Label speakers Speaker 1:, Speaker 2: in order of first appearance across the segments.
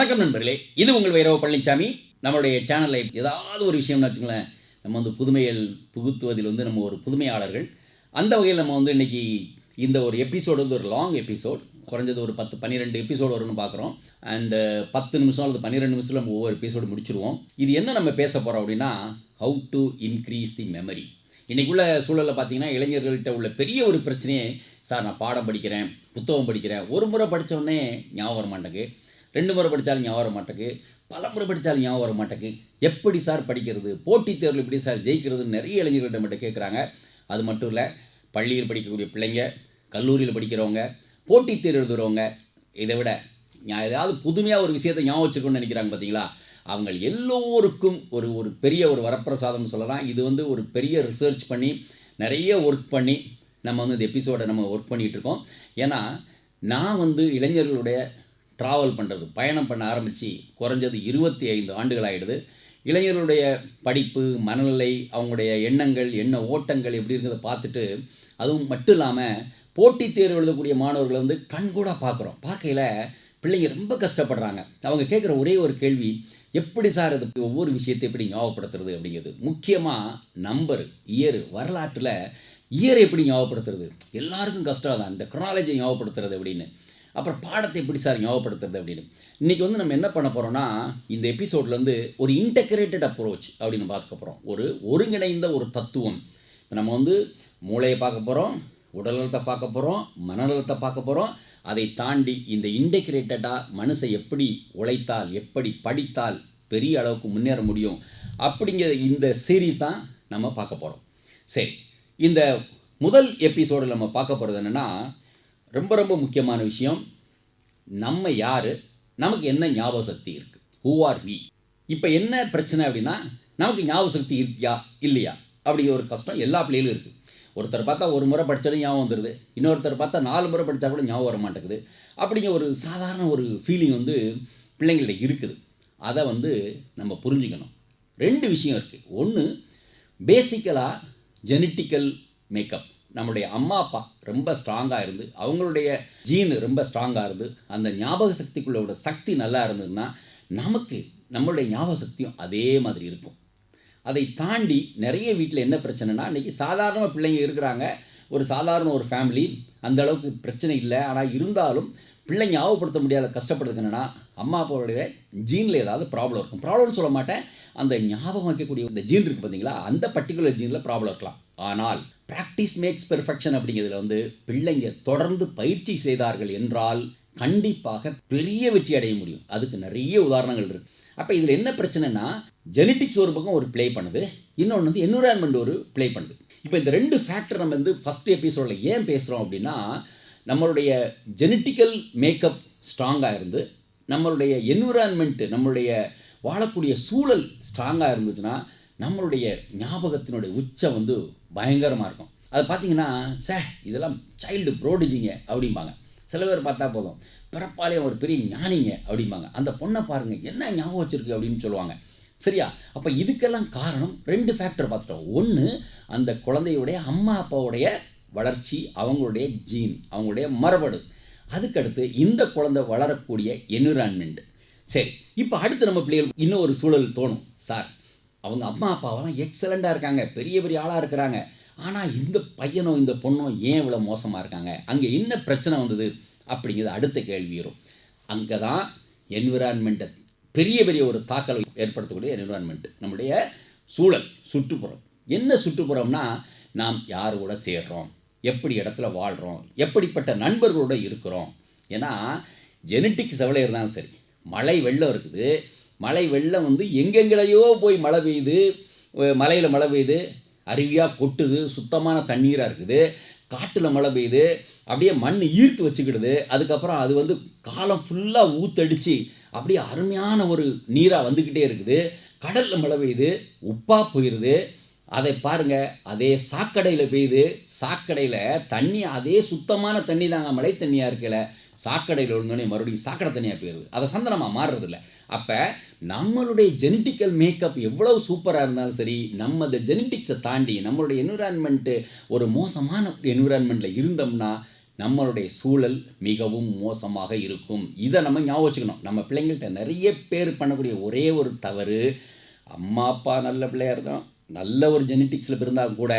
Speaker 1: வணக்கம் நண்பர்களே. இது உங்கள் வைரவ பழனிசாமி நம்மளுடைய சேனலில் ஏதாவது ஒரு விஷயம்னு வச்சுங்களேன் நம்ம வந்து புதுமைகள் புகுத்துவதில் வந்து நம்ம ஒரு புதுமையாளர்கள். அந்த வகையில் நம்ம வந்து இன்னைக்கு இந்த ஒரு எபிசோடு வந்து ஒரு லாங் எபிசோட் குறைஞ்சது ஒரு பத்து பன்னிரெண்டு எபிசோடு வரும்னு பார்க்குறோம். அண்ட் uh, பத்து நிமிஷம் அல்லது பன்னிரெண்டு நிமிஷத்தில் நம்ம ஒவ்வொரு எபிசோடு முடிச்சிருவோம். இது என்ன நம்ம பேச போகிறோம் அப்படின்னா how to increase the memory இன்றைக்குள்ள சூழலில் பார்த்தீங்கன்னா இளைஞர்கள்கிட்ட உள்ள பெரிய ஒரு பிரச்சனையே சார் நான் பாடம் படிக்கிறேன் புத்தகம் படிக்கிறேன். ஒரு முறை படிச்ச ஞாபகம் மாட்டேங்குது. ரெண்டு முறை படித்தாலும் ஞாபகம் வர மாட்டேக்கு பல முறை படித்தாலும் ஞாபகம் வர மாட்டேங்குது. எப்படி சார் படிக்கிறது? போட்டித் தேர்வில் எப்படி சார் ஜெயிக்கிறதுன்னு நிறைய இளைஞர்கள்ட்ட மட்டும் கேட்குறாங்க அது மட்டும் இல்லை பள்ளியில் படிக்கக்கூடிய பிள்ளைங்க கல்லூரியில் படிக்கிறவங்க போட்டித் தேர்வு எழுதுகிறவங்க இதை விட நான் ஏதாவது புதுமையாக ஒரு விஷயத்தை ஞாபகம் வச்சுக்கணும்னு நினைக்கிறாங்க பார்த்தீங்களா அவங்க எல்லோருக்கும் ஒரு ஒரு பெரிய ஒரு வரப்பிரசாதம்னு சொல்லலாம். இது வந்து ஒரு பெரிய ரிசர்ச் பண்ணி நிறைய ஒர்க் பண்ணி நம்ம வந்து இந்த எபிசோடை நம்ம ஒர்க் பண்ணிகிட்டு இருக்கோம். ஏன்னா நான் வந்து இளைஞர்களுடைய ட்ராவல் பண்ணுறது பயணம் பண்ண ஆரம்பித்து குறைஞ்சது இருபத்தி ஐந்து ஆண்டுகள் ஆகிடுது இளைஞர்களுடைய படிப்பு மனநிலை அவங்களுடைய எண்ணங்கள் எண்ண ஓட்டங்கள் எப்படி இருக்கிறத பார்த்துட்டு அதுவும் மட்டும் இல்லாமல் போட்டித் தேர்வு எழுதக்கூடிய மாணவர்களை வந்து கண்கூட பார்க்குறோம். பார்க்கையில் பிள்ளைங்க ரொம்ப கஷ்டப்படுறாங்க. அவங்க கேட்குற ஒரே ஒரு கேள்வி எப்படி சார் இது ஒவ்வொரு விஷயத்தை எப்படி ஞாபகப்படுத்துறது அப்படிங்கிறது. முக்கியமாக நம்பர் இயர் வரலாற்றில் இயர் எப்படி ஞாபகப்படுத்துறது? எல்லாருக்கும் கஷ்டம் தான் இந்த குரோனாலஜியை ஞாபகப்படுத்துறது அப்படின்னு. அப்புறம் பாடத்தை எப்படி சார் ஞாபகப்படுத்துறது அப்படின்னு. இன்றைக்கி வந்து நம்ம என்ன பண்ண போகிறோம்னா இந்த எபிசோட்லேருந்து ஒரு இன்டெக்ரேட்டட் அப்ரோச் அப்படின்னு பார்க்க போகிறோம் ஒரு ஒருங்கிணைந்த ஒரு தத்துவம். இப்போ நம்ம வந்து மூளையை பார்க்க போகிறோம் உடல்நலத்தை பார்க்க போகிறோம் மனநலத்தை பார்க்க போகிறோம் அதை தாண்டி இந்த இன்டெகிரேட்டடாக மனசை எப்படி உழைத்தால் எப்படி படித்தால் பெரிய அளவுக்கு முன்னேற முடியும் அப்படிங்கிற இந்த சீரீஸ் தான் நம்ம பார்க்க போகிறோம் சரி இந்த முதல் எபிசோடில் நம்ம பார்க்க போகிறது என்னென்னா ரொம்ப ரொம்ப முக்கியமான விஷயம் நம்ம யார்? நமக்கு என்ன ஞாபக சக்தி இருக்குது ஹூ ஆர் வி இப்போ என்ன பிரச்சனை அப்படின்னா நமக்கு ஞாபக சக்தி இருக்கியா? இல்லையா? அப்படிங்கிற ஒரு கஷ்டம் எல்லா பிள்ளைகளும் இருக்குது ஒருத்தர் பார்த்தா ஒரு முறை படித்தாலும் ஞாபகம் வந்துடுது இன்னொருத்தர் பார்த்தா நாலு முறை படித்தா கூட ஞாபகம் வர மாட்டேங்குது. அப்படிங்கிற ஒரு சாதாரண ஒரு ஃபீலிங் வந்து பிள்ளைங்கள்ட்ட இருக்குது. அதை வந்து நம்ம புரிஞ்சுக்கணும். ரெண்டு விஷயம் இருக்குது ஒன்று பேசிக்கலாக ஜெனட்டிக்கல் மேக்கப் நம்மளுடைய அம்மா அப்பா ரொம்ப ஸ்ட்ராங்காக இருந்து அவங்களுடைய ஜீன் ரொம்ப ஸ்ட்ராங்காக இருந்து அந்த ஞாபக சக்திக்குள்ளோட சக்தி நல்லா இருந்ததுன்னா நமக்கு நம்மளுடைய ஞாபக சக்தியும் அதே மாதிரி இருக்கும். அதை தாண்டி நிறைய வீட்டில் என்ன பிரச்சனைனா இன்றைக்கி சாதாரண பிள்ளைங்க இருக்கிறாங்க ஒரு சாதாரண ஒரு ஃபேமிலி அந்த அளவுக்கு பிரச்சனை இல்லை. ஆனால் இருந்தாலும் பிள்ளை ஞாபகப்படுத்த முடியாத கஷ்டப்படுறதுக்கு என்னென்னா அம்மா அப்பாவுடைய ஜீனில் ஏதாவது ப்ராப்ளம் இருக்கும். ப்ராப்ளம்னு சொல்ல மாட்டேன். அந்த ஞாபகம் வைக்கக்கூடிய இந்த ஜீன் இருக்குது பார்த்தீங்களா அந்த பர்டிகுலர் ஜீனில் ப்ராப்ளம் இருக்கலாம். ஆனால் ப்ராக்டிஸ் மேக்ஸ் பெர்ஃபெக்ஷன் அப்படிங்கிறதுல வந்து பிள்ளைங்க தொடர்ந்து பயிற்சி செய்தார்கள் என்றால் கண்டிப்பாக பெரிய வெற்றி அடைய முடியும். அதுக்கு நிறைய உதாரணங்கள் இருக்குது அப்போ இதில் என்ன பிரச்சனைனா ஜெனட்டிக்ஸ் ஒரு பக்கம் ஒரு ப்ளே பண்ணுது இன்னொன்று வந்து என்விரான்மெண்ட் ஒரு ப்ளே பண்ணுது. இப்போ இந்த ரெண்டு ஃபேக்டர் நம்ம வந்து ஃபஸ்ட் எபிசோடில் ஏன் பேசுகிறோம் அப்படின்னா நம்மளுடைய ஜெனட்டிக்கல் மேக்கப் ஸ்ட்ராங்காக இருந்து நம்மளுடைய என்விரான்மெண்ட்டு நம்மளுடைய வாழக்கூடிய சூழல் ஸ்ட்ராங்காக இருந்துச்சுன்னா நம்மளுடைய ஞாபகத்தினுடைய உச்சம் வந்து பயங்கரமாக இருக்கும். அது பார்த்தீங்கன்னா சே இதெல்லாம் சைல்டு ப்ரோடிஜிங்க அப்படிம்பாங்க. சில பேர் பார்த்தா போதும் பிறப்பாலே ஒரு பெரிய ஞானிங்க அப்படிம்பாங்க. அந்த பொண்ணை பாருங்க என்ன ஞாபகம் வச்சிருக்கு அப்படின்னு சொல்லுவாங்க. சரியா? அப்போ இதுக்கெல்லாம் காரணம் ரெண்டு ஃபேக்டர் பார்த்துட்டோம். ஒன்று அந்த குழந்தையுடைய அம்மா அப்பாவுடைய வளர்ச்சி அவங்களுடைய ஜீன் அவங்களுடைய மரபடு அதுக்கடுத்து இந்த குழந்தை வளரக்கூடிய என்விரான்மெண்ட் சரி இப்போ அடுத்து நம்ம பிள்ளைகளுக்கு இன்னும் ஒரு சூழல் தோணும். சார் அவங்க அம்மா அப்பாவெல்லாம் எக்ஸலண்ட்டாக இருக்காங்க. பெரிய பெரிய ஆளாக இருக்கிறாங்க. ஆனால் இந்த பையனும் இந்த பொண்ணும் ஏன் இவ்வளோ மோசமாக இருக்காங்க? அங்கே என்ன பிரச்சனை வந்தது? அப்படிங்கிறது அடுத்த கேள்வி வரும். அங்கே தான் என்விரான்மெண்ட்டை பெரிய பெரிய ஒரு தாக்கலை ஏற்படுத்தக்கூடிய என்விரான்மெண்ட் நம்முடைய சூழல் சுற்றுப்புறம். என்ன சுற்றுப்புறம்னா நாம் யார் கூட சேர்கிறோம் எப்படி இடத்துல வாழ்கிறோம் எப்படிப்பட்ட நண்பர்களோட இருக்கிறோம்? ஏன்னா ஜெனட்டிக்ஸ் எவ்வளோ இருந்தாலும் சரி மழை வெள்ளம் இருக்குது. மழை வெள்ளம் வந்து எங்கெங்கடையோ போய் மழை பெய்யுது மலையில் மழை பெய்யுது அருவியாக கொட்டுது சுத்தமான தண்ணீராக இருக்குது காட்டில் மழை பெய்யுது அப்படியே மண் ஈர்த்து வச்சுக்கிடுது. அதுக்கப்புறம் அது வந்து காலம் ஃபுல்லாக ஊத்தடிச்சு அப்படியே அருமையான ஒரு நீராக வந்துக்கிட்டே இருக்குது. கடலில் மழை பெய்யுது உப்பாக போயிடுது அதை பாருங்க அதே சாக்கடையில் பெய்யுது சாக்கடையில் தண்ணி அதே சுத்தமான தண்ணி தாங்க மழை தண்ணியாக இருக்கலை. சாக்கடையில் விழுந்தோடனே மறுபடியும் சாக்கடை தனியாக போயிடுது அதை சந்தனமாக மாறுறதில்ல. அப்போ நம்மளுடைய ஜெனட்டிக்கல் மேக்கப் எவ்வளவு சூப்பராக இருந்தாலும் சரி நம்ம அந்த ஜெனட்டிக்ஸை தாண்டி நம்மளுடைய என்விரான்மெண்ட்டு ஒரு மோசமான என்விரான்மெண்ட்டில் இருந்தோம்னா நம்மளுடைய சூழல் மிகவும் மோசமாக இருக்கும். இதை நம்ம ஞாபகம் வச்சுக்கணும். நம்ம பிள்ளைங்கள்ட்ட நிறைய பேர் பண்ணக்கூடிய ஒரே ஒரு தவறு அம்மா அப்பா நல்ல பிள்ளையாக இருக்கும் நல்ல ஒரு ஜெனட்டிக்ஸில் இருந்தால் கூட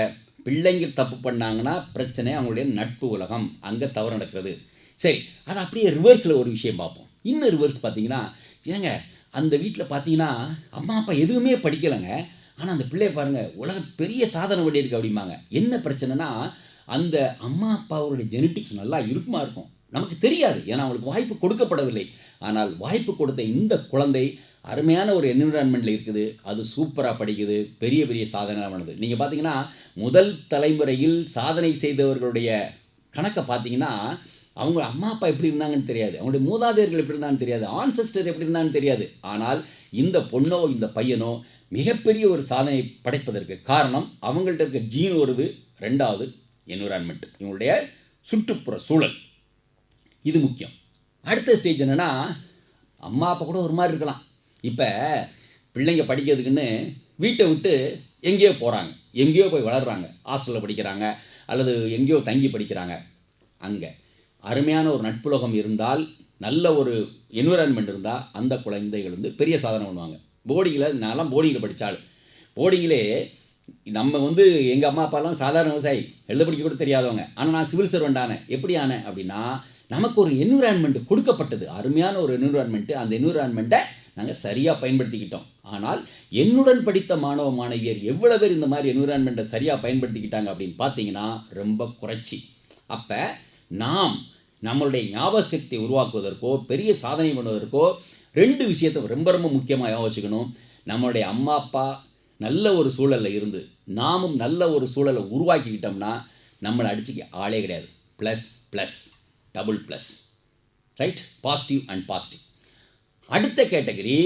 Speaker 1: பிள்ளைங்க தப்பு பண்ணாங்கன்னா பிரச்சனை அவங்களுடைய நட்பு உலகம். அங்கே தவறு நடக்கிறது. சரி அது அப்படியே ரிவர்ஸில் ஒரு விஷயம் பார்ப்போம். இன்னும் ரிவர்ஸ் பார்த்தீங்கன்னா ஏங்க அந்த வீட்டில் பார்த்தீங்கன்னா அம்மா அப்பா எதுவுமே படிக்கலைங்க. ஆனால் அந்த பிள்ளைய பாருங்கள் உலக பெரிய சாதனை வழி இருக்குது அப்படிம்பாங்க. என்ன பிரச்சனைனா அந்த அம்மா அப்பாவோட ஜெனட்டிக்ஸ் நல்லா இருக்குமா இருக்கும்? நமக்கு தெரியாது. ஏன்னா அவங்களுக்கு வாய்ப்பு கொடுக்கப்படவில்லை. ஆனால் வாய்ப்பு கொடுத்த இந்த குழந்தை அருமையான ஒரு என்விரான்மெண்ட்டில் இருக்குது. அது சூப்பராக படிக்குது. பெரிய பெரிய சாதனை பண்ணுது நீங்கள் பார்த்தீங்கன்னா முதல் தலைமுறையில் சாதனை செய்தவர்களுடைய கணக்கை பார்த்தீங்கன்னா அவங்க அம்மா அப்பா எப்படி இருந்தாங்கன்னு தெரியாது. அவங்களுடைய மூதாதையர்கள் எப்படி இருந்தாங்கன்னு தெரியாது. ஆன்செஸ்டர் எப்படி இருந்தாங்கன்னு தெரியாது. ஆனால் இந்த பொண்ணோ இந்த பையனோ மிகப்பெரிய ஒரு சாதனை படைப்பதற்கு காரணம் அவங்கள்ட்ட இருக்க ஜீன் வருது ரெண்டாவது என்விரான்மெண்ட் இவங்களுடைய சுற்றுப்புற சூழல். இது முக்கியம். அடுத்த ஸ்டேஜ் என்னென்னா அம்மா அப்பா கூட ஒரு மாதிரி இருக்கலாம். இப்போ பிள்ளைங்க படிக்கிறதுக்குன்னு வீட்டை விட்டு எங்கேயோ போகிறாங்க எங்கேயோ போய் வளர்கிறாங்க ஹாஸ்டலில் படிக்கிறாங்க. அல்லது எங்கேயோ தங்கி படிக்கிறாங்க. அங்கே. அருமையான ஒரு நட்புலகம் இருந்தால் நல்ல ஒரு என்விரான்மெண்ட் இருந்தால் அந்த குழந்தைகள் வந்து பெரிய சாதனை பண்ணுவாங்க. போர்டிங்கில் நான்லாம் போர்டிங்கில் படித்தாள் போர்டிங்கிலே நம்ம வந்து எங்கள் அம்மா அப்பாலாம் சாதாரண விவசாயி. எழுத படிக்க கூட தெரியாதவங்க. ஆனால் நான் சிவில் சர்வெண்ட் ஆனேன். எப்படி ஆனேன் அப்படின்னா நமக்கு ஒரு என்விரான்மெண்ட் கொடுக்கப்பட்டது. அருமையான ஒரு என்விரான்மெண்ட்டு அந்த என்விரான்மெண்ட்டை நாங்கள் சரியாக பயன்படுத்திக்கிட்டோம். ஆனால் என்னுடன் படித்த மாணவ மாணவியர் எவ்வளோ பேர் இந்த மாதிரி என்விரான்மெண்ட்டை சரியாக பயன்படுத்திக்கிட்டாங்க அப்படின்னு பார்த்தீங்கன்னா ரொம்ப குறைச்சி. அப்போ நாம் நம்மளுடைய ஞாபக சக்தியை உருவாக்குவதற்கோ பெரிய சாதனை பண்ணுவதற்கோ ரெண்டு விஷயத்தை ரொம்ப ரொம்ப முக்கியமாக யோசிக்கணும் நம்மளுடைய அம்மா அப்பா நல்ல ஒரு சூழலில் இருந்து நாமும் நல்ல ஒரு சூழலை உருவாக்கிக்கிட்டோம்னா நம்மளை அடிச்சுக்க ஆளே கிடையாது. Plus plus double plus right positive and positive அடுத்த கேட்டகரி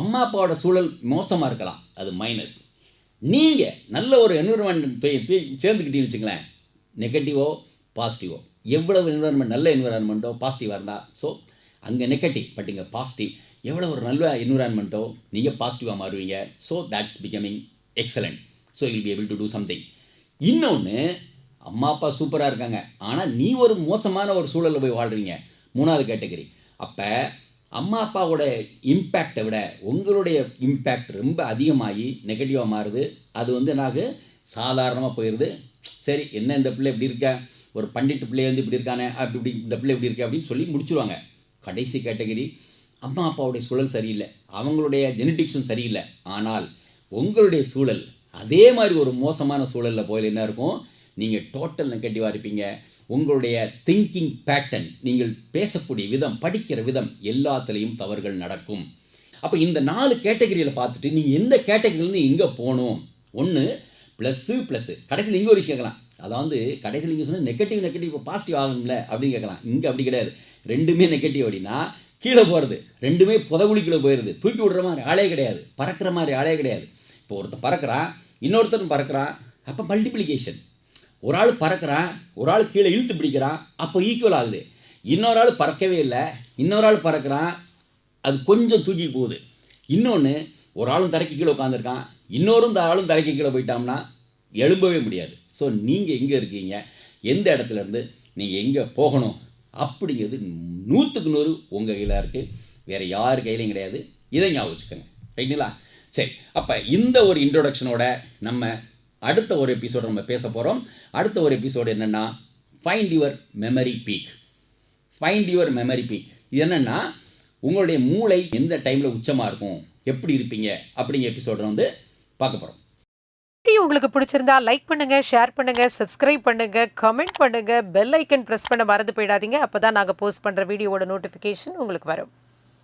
Speaker 1: அம்மா அப்பாவோட சூழல் மோசமாக இருக்கலாம். அது மைனஸ் நீங்கள் நல்ல ஒரு என்விரான்மெண்ட் போய் சேர்ந்துக்கிட்டீங்கன்னு வச்சுங்களேன் நெகட்டிவோ பாசிட்டிவோ எவ்வளவு என்விரான்மெண்ட் நல்ல என்விரான்மெண்ட்டோ பாசிட்டிவாக இருந்தால் ஸோ அங்கே நெகட்டிவ் பட் இங்கே பாசிட்டிவ் எவ்வளோ ஒரு நல்ல என்விரான்மெண்ட்டோ நீங்கள் பாசிட்டிவாக மாறுவீங்க. So that's becoming excellent so will be able to do something இன்னொன்று அம்மா அப்பா சூப்பராக இருக்காங்க. ஆனால் நீ ஒரு மோசமான ஒரு சூழலில் போய் வாழ்கிறீங்க மூணாவது கேட்டகரி. அப்போ அம்மா அப்பாவோட இம்பேக்டை விட உங்களுடைய இம்பேக்ட் ரொம்ப அதிகமாகி நெகட்டிவாக மாறுது. அது வந்து எனக்கு சாதாரணமாக போயிடுது சரி என்ன இந்த பிள்ளை இப்படி இருக்க? ஒரு பண்டிட்டு பிள்ளை வந்து இப்படி இருக்கானே அப்படி இப்படி இந்த பிள்ளை இப்படி இருக்கா? அப்படின்னு சொல்லி முடிச்சுருவாங்க. கடைசி கேட்டகரி அம்மா அப்பாவுடைய சூழல் சரியில்லை. அவங்களுடைய ஜெனட்டிக்ஸும் சரியில்லை. ஆனால் உங்களுடைய சூழல் அதே மாதிரி ஒரு மோசமான சூழலில் போயில் என்ன இருக்கும்? நீங்கள் டோட்டல் நெகட்டிவாக இருப்பீங்க. உங்களுடைய திங்கிங் பேட்டர்ன் நீங்கள் பேசக்கூடிய விதம் படிக்கிற விதம் எல்லாத்துலேயும் தவறுகள் நடக்கும். அப்போ இந்த நாலு கேட்டகரியில் பார்த்துட்டு நீங்கள் எந்த கேட்டகரியிலேருந்து எங்கே போகணும்? ஒன்று ப்ளஸ்ஸு ப்ளஸ்ஸு கடைசியில் இங்கே ஒரு விஷயம் கேட்கலாம். அதாவது கடைசியில் நீங்கள் சொன்னால் நெகட்டிவ் நெகட்டிவ் பாசிட்டிவ் ஆகும்ல அப்படின்னு கேட்கலாம். இங்கே அப்படி கிடையாது. ரெண்டுமே நெகட்டிவ் அப்படின்னா கீழே போகிறது ரெண்டுமே புதகுழிக்குள்ளே போயிடுது தூக்கி விடுற மாதிரி ஆளே கிடையாது. பறக்கிற மாதிரி ஆளே கிடையாது. இப்போ ஒருத்தர் பறக்கிறான் இன்னொருத்தரும் பறக்கிறான். அப்போ மல்டிப்ளிகேஷன் ஒரு ஆள் பறக்கிறான் ஒரு ஆள் கீழே இழுத்து பிடிக்கிறான் அப்போ ஈக்குவல் ஆகுது. இன்னொரு ஆள் பறக்கவே இல்லை இன்னொரு ஆள் பறக்கிறான் அது கொஞ்சம் தூக்கி போகுது. இன்னொன்று ஒரு ஆளும் தரைக்கு கீழே உட்காந்துருக்கான் இன்னொரும் இந்த ஆளும் தரைக்கு கீழே போயிட்டோம்னா எழும்பவே முடியாது. ஸோ நீங்கள் எங்கே இருக்கீங்க? எந்த இடத்துலேருந்து நீங்கள் எங்கே போகணும்? அப்படிங்கிறது நூற்றுக்கு நூறு உங்கள் கையில் இருக்குது வேறு யார் கையிலையும் கிடையாது. இதை ஞாபகம் வச்சுக்கோங்க. ரைட்டுங்களா? சரி. அப்போ இந்த ஒரு இன்ட்ரொடக்ஷனோட நம்ம அடுத்த ஒரு எபிசோடு நம்ம பேச போகிறோம் அடுத்த ஒரு எபிசோடு என்னென்னா find your memory peak find your memory peak இது என்னென்னா உங்களுடைய மூளை எந்த டைமில் உச்சமாக இருக்கும் எப்படி இருப்பீங்க அப்படிங்கிற எபிசோடை வந்து பார்க்க போகிறோம்
Speaker 2: வீடியோ உங்களுக்கு பிடிச்சிருந்தா லைக் பண்ணுங்க ஷேர் பண்ணுங்க சப்ஸ்கிரைப் பண்ணுங்க கமெண்ட் பண்ணுங்க பெல் ஐக்கன் பிரஸ் பண்ண மறந்து போயிடாதீங்க. அப்பதான் நாங்க போஸ்ட் பண்ற வீடியோவோட நோட்டிஃபிகேஷன் உங்களுக்கு வரும்.